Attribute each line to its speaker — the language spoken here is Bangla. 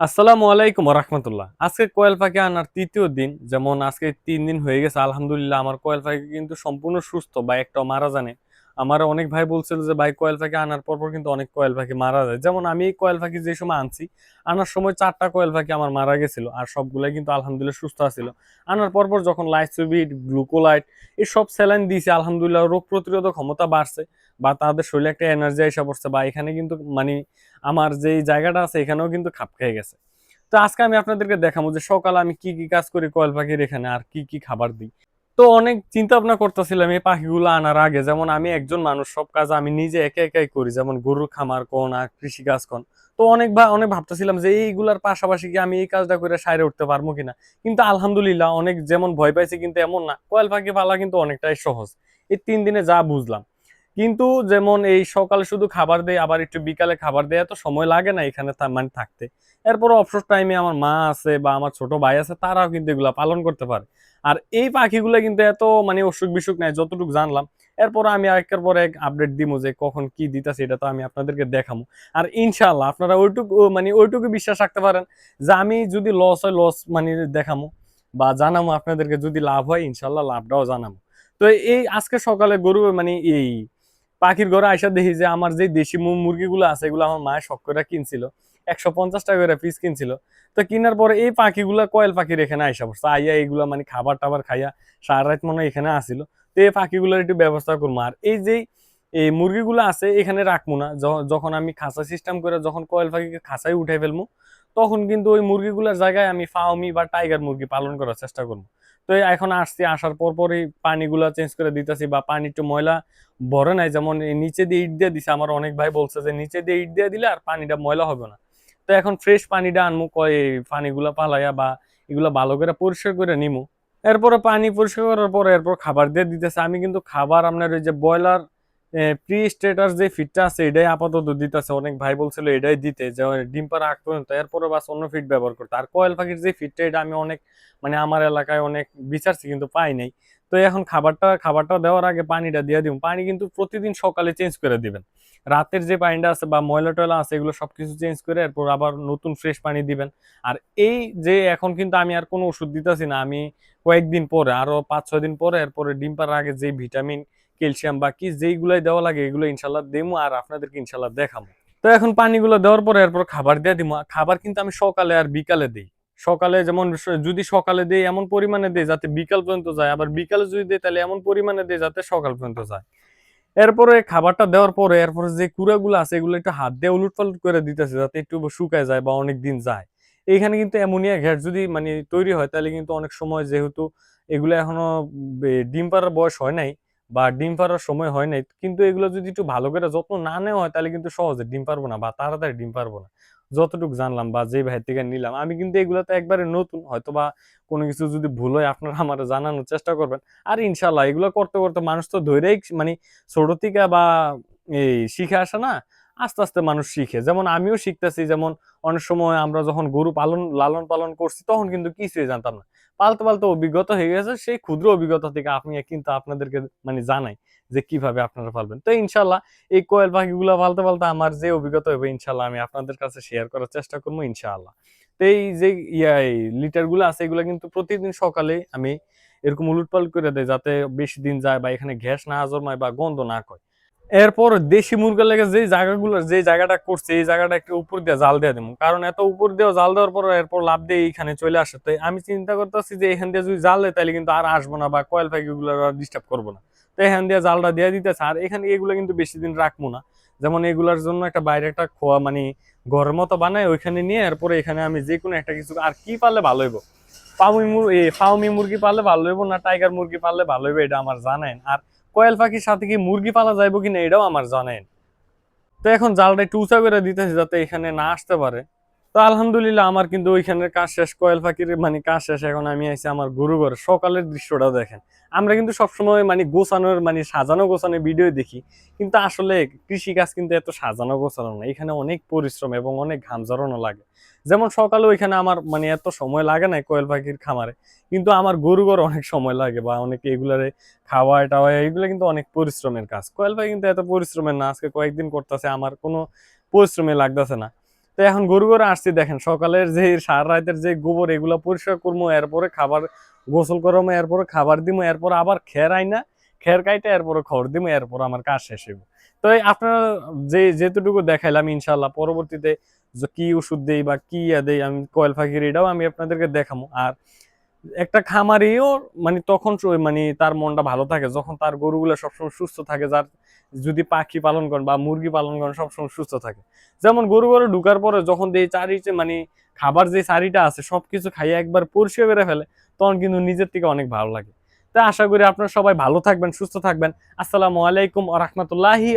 Speaker 1: আসসালামু আলাইকুম রহমতুল্লাহ। আজকে কোয়েল পাখি আনার তৃতীয় দিন, যেমন আজকে তিন দিন হয়ে গেছে, আলহামদুলিল্লাহ আমার কোয়েল পাখি কিন্তু সম্পূর্ণ সুস্থ, বা একটা মারা জানে। আমার অনেক ভাই বলছিল যে, ভাই, কোয়েল পাখি আনার পর পর কিন্তু অনেক কোয়েল পাখি মারা যায়। যেমন আমি এই কোয়েল পাখি যে সময় আনছি, আনার সময় চারটা কোয়েল পাখি আমার মারা গেছিল, আর সবগুলাই কিন্তু আলহামদুলিল্লাহ সুস্থ আছিল। আনার পর পর যখন লাইসোবিট গ্লুকোলাইট এই সব স্যালাইন দিয়েছে, আলহামদুলিল্লাহ রোগ প্রতিরোধক ক্ষমতা বাড়ছে। বা তাদের শরীরে একটা এনার্জি এসে পড়ছে বা এখানে কিন্তু মানে আমার যে জায়গাটা আছে এখানেও কিন্তু খাপ খেয়ে গেছে। তো আজকে আমি আপনাদেরকে দেখাবো যে সকালে আমি কি কি কাজ করি কয়েল পাখির এখানে আর কি কি খাবার দিই। তো অনেক চিন্তা ভাবনা করতেছিলাম এই পাখিগুলো আনার আগে, যেমন আমি একজন মানুষ, সব কাজ আমি নিজে একা একাই করি, যেমন গরুর খামার কোন আর কৃষি কাজ কোন। তো অনেক অনেক ভাবতেছিলাম যে এইগুলার পাশাপাশি কি আমি এই কাজটা করে সাইরে উঠতে পারব কিনা? কিন্তু আলহামদুলিল্লাহ অনেক, যেমন ভয় পাইছি কিন্তু এমন না, কয়েল পাখি পালা কিন্তু অনেকটাই সহজ। এই তিন দিনে যা বুঝলাম। কিন্তু যেমন এই সকালে শুধু খাবার দেয়, আবার একটু বিকালে খাবার দেয় এত সময় লাগে না এখানে মানে থাকতে। এরপর অবসর টাইমে আমার মা আছে বা আমার ছোট ভাই আছে, তারাও কিন্তু এগুলা পালন করতে পারে। আর এই পাখিগুলো কিন্তু এত মানে অসুখ বিসুখ নাই, যতটুকু জানলাম। এরপর আমি একের পর এক আপডেট দিব যে কখন কি দিতেছে, এটা তো আমি আপনাদেরকে দেখাবো আর ইনশাল্লাহ আপনারা ওইটুকু মানে ওইটুকু বিশ্বাস রাখতে পারেন যে আমি যদি লস হয় লস মানে দেখামো বা জানামো আপনাদেরকে, যদি লাভ হয় ইনশাল্লাহ লাভটাও জানাব তো এই আজকে সকালে গরু মানে এই পাখির ঘরে আইসা দেখি যে আমার যে দেশি মুরগিগুলো আছে, এগুলো আমার মায়ের শখ করে কিনছিল। একশো পঞ্চাশ টাকা করে পিস কিনছিল। তো কেনার পরে এই পাখিগুলা কয়েল পাখির এখানে আইসা পড়ছে। আইয়া এইগুলা মানে খাবার টাবার খাইয়া সারা রাত মনে এখানে আসিল। তো এই পাখিগুলোর একটু ব্যবস্থা করব আর এই যে এই মুরগিগুলো আছে, এখানে রাখব না। যখন আমি খাঁচা সিস্টেম করে যখন কয়েল পাখিকে খাঁচায় উঠাই ফেলব তখন কিন্তু ওই মুরগিগুলোর জায়গায় আমি ফাউমি বা টাইগার মুরগি পালন করার চেষ্টা করব তো এখন আসছি, আসার পর পরই পানিগুলো চেঞ্জ করে দিতেছি বা পানি একটু ময়লা ভরে নাই। যেমন নিচে দিয়ে ইট দিয়ে দিছে, আমার অনেক ভাই বলছে যে নিচে দিয়ে ইট দিয়ে দিলে আর পানিটা ময়লা হবে না। তো এখন ফ্রেশ পানিটা আনমু, কয় পানিগুলা পালাইয়া বা এগুলো ভালো করে পরিষ্কার করে নিমু। এরপরে পানি পরিষ্কার করার পরে এরপর খাবার দিয়ে দিতেছে। আমি কিন্তু খাবার আপনার ওই যে ব্রয়লার প্রি স্টেটাস যে ফিটটা আছে, এটাই আপাতত দিতেছে। অনেক ভাই বলছিল, এটাই দিতে। যে ডিম পাড়া আগ পর্যন্ত এরপরে বাস অন্য ফিট ব্যবহার করতে। আর কয়েল পাখির যে ফিটটা এটা আমি অনেক মানে আমার এলাকায় অনেক বিচারছি কিন্তু পাই নাই। তো এখন খাবারটা খাবারটা দেওয়ার আগে পানিটা দিয়ে দিব। পানি কিন্তু প্রতিদিন সকালে চেঞ্জ করে দিবেন। রাতের যে পানিটা আছে বা ময়লা টয়লা আছে, এগুলো সব কিছু চেঞ্জ করে এরপর আবার নতুন ফ্রেশ পানি দিবেন। আর এই যে, এখন কিন্তু আমি আর কোনো ওষুধ দিতেছি না। আমি কয়েকদিন পরে আরও পাঁচ ছয় দিন পরে, এরপরে ডিম পাড়ার আগে যে ভিটামিন ক্যালসিয়াম বা কি যেইগুলাই দেওয়া লাগে এগুলো ইনশাল্লাহ দেবো আর আপনাদেরকে ইনশাল্লাহ দেখাবো তো এখন পানিগুলো দেওয়ার পরে এরপর খাবার দিয়ে দিব খাবার কিন্তু আমি সকালে আর বিকালে দিই। সকালে যেমন যদি সকালে দেই এমন পরিমাণে দেই যাতে বিকাল পর্যন্ত যায়। আবার বিকালে যদি দেই তাহলে এমন পরিমাণে দেই যাতে সকাল পর্যন্ত যায়। এরপরে খাবারটা দেওয়ার পরে এরপরে যে কুড়াগুলো আছে এগুলো একটু হাত দিয়ে উলট পালট করে দিতেছে যাতে একটু শুকায় যায় বা অনেক দিন যায়। এইখানে কিন্তু অ্যামোনিয়া গ্যাস যদি মানে তৈরি হয় তাহলে কিন্তু অনেক সময় যেহেতু এগুলো এখনও ডিম পাড়ার বয়স হয় নাই বা ডিম পারার সময় হয় নাই, কিন্তু এগুলো যদি একটু ভালো করে যত্ন না নেওয়া হয়, তাহলে কিন্তু সহজে ডিম পারব না বা তাড়াতাড়ি ডিম পারব না। যতটুকু জানলাম বা যে ভাই থেকে নিলাম, আমি কিন্তু এগুলো তো একবারে নতুন হয়তো বা কোনো কিছু যদি ভুল হয়, আপনারা আমার জানানোর চেষ্টা করবেন। আর ইনশাল্লাহ এগুলো করতে করতে মানুষ তো ধৈরে মানে ছোট থেকে বা এই শিখে আসে না আস্তে আস্তে মানুষ শিখে। যেমন আমিও শিখতেছি, যেমন অনেক সময় আমরা যখন গরু পালন, লালন পালন করছি, তখন কিন্তু কিছুই জানতাম না। পালতে পালতে অভিজ্ঞতা হয়ে গেছে, সেই ক্ষুদ্র অভিজ্ঞতা থেকে আপনি কিন্তু আপনাদেরকে মানে জানাই যে কীভাবে আপনারা পালবেন। তো ইনশাল্লাহ এই কোয়েল পাখিগুলো পালতে পালতে আমার যে অভিজ্ঞতা হবে, ইনশাল্লাহ আমি আপনাদের কাছে শেয়ার করার চেষ্টা করব ইনশাআল্লাহ তো এই যে ইয়া লিটারগুলো আছে, এগুলো কিন্তু প্রতিদিন সকালে আমি এরকম উলটপালট করে দেয় যাতে বেশি দিন যায় বা এখানে গ্যাস না জন্মায় বা গন্ধ না কয় এরপর দেশি মুরগা লেগে যে জায়গাগুলো যে জায়গাটা করছে, এই জায়গাটা একটু উপর দিয়ে জাল দিয়ে দেবো কারণ এত উপর দিয়ে জাল দেওয়ার পর এরপর লাভ দিয়ে এইখানে চলে আসে। তো আমি চিন্তা করতেছি যে এখান দিয়ে যদি জাল দেয়, তাহলে কিন্তু আর আসব না বা কয়েল পাখিগুলো আর ডিস্টার্ব করব না। তো এখান দিয়ে জালটা দিয়ে দিতেছে। আর এখানে এগুলো কিন্তু বেশি দিন রাখব না। যেমন এগুলোর জন্য একটা বাইরে একটা খোয়া মানে ঘরের মতো বানায় ওইখানে নিয়ে এরপরে এখানে আমি যে কোনো একটা কিছু আর কি পারলে ভালো হইব? ফাউমি মুরগি ফাউমি মুরগি পাললে ভালো হইব না টাইগার মুরগি পাললে ভালো হইব, এটা আমার জানেন আর কোয়েল পাখির সাথে কি মুরগি পালা যাইব কিনা এটাও আমার জানেন তো এখন জালটা একটু উঁচা করে দিতেছে যাতে এখানে না আসতে পারে। তো আলহামদুলিল্লাহ আমার কিন্তু ওইখানের কাজ শেষ, কোয়েল পাখির মানে কাজ শেষ, এখন আমি আইছি আমার গরু ঘরে। সকালের দৃশ্যটা দেখেন। আমরা কিন্তু সবসময় মানে গোছানোর মানে সাজানো গোছানো ভিডিও দেখি, কিন্তু আসলে কৃষি কাজ কিন্তু এত সাজানো গোছানো না। এখানে অনেক পরিশ্রম এবং অনেক ঘাম লাগে। যেমন সকালে ওইখানে আমার মানে এত সময় লাগে না কোয়েল পাখির খামারে, কিন্তু আমার গরু ঘর অনেক সময় লাগে বা অনেকে এগুলারে খাওয়ায় টাওয়ায়, এগুলো কিন্তু অনেক পরিশ্রমের কাজ। কোয়েল পাখি কিন্তু এত পরিশ্রমের না, আজকে কয়েকদিন করতেছে, আমার কোনো পরিশ্রমে লাগতেছে না। তো এখন গরু গরু আসছি, দেখেন সকালের যে সার রাতের যে গোবর, এগুলো পরিষ্কার করব এরপরে খাবার গোসল করব এরপরে খাবার দিবো এরপর আবার খের আইনা, খের কাইটা, এরপরে খড় দিবো এরপর আমার কাজ শেষ হইব। তো আপনারা যে যেতটুকু দেখাইলাম ইনশাল্লাহ পরবর্তীতে যে কি ওষুধ দেই বা কি ইয়া দেই, আমি কয়েল পাখির এটাও আমি আপনাদেরকে দেখাবো আর একটা খামারিও মানে তখন মানে তার মনটা ভালো থাকে, যখন তার গরুগুলো সবসময় সুস্থ থাকে, যার যদি পাখি পালন করেন বা মুরগি পালন করেন, সবসময় সুস্থ থাকে। যেমন গরু গরু ঢুকার পরে যখন এই চারিতে মানে খাবার যে চারিটা আছে, সবকিছু খাইয়ে একবার পরিষ্কার বেড়ে ফেলে, তখন কিন্তু নিজের থেকে অনেক ভালো লাগে। তা আশা করি আপনারা সবাই ভালো থাকবেন, সুস্থ থাকবেন। আসসালামু আলাইকুম আ রহমতুল্লাহি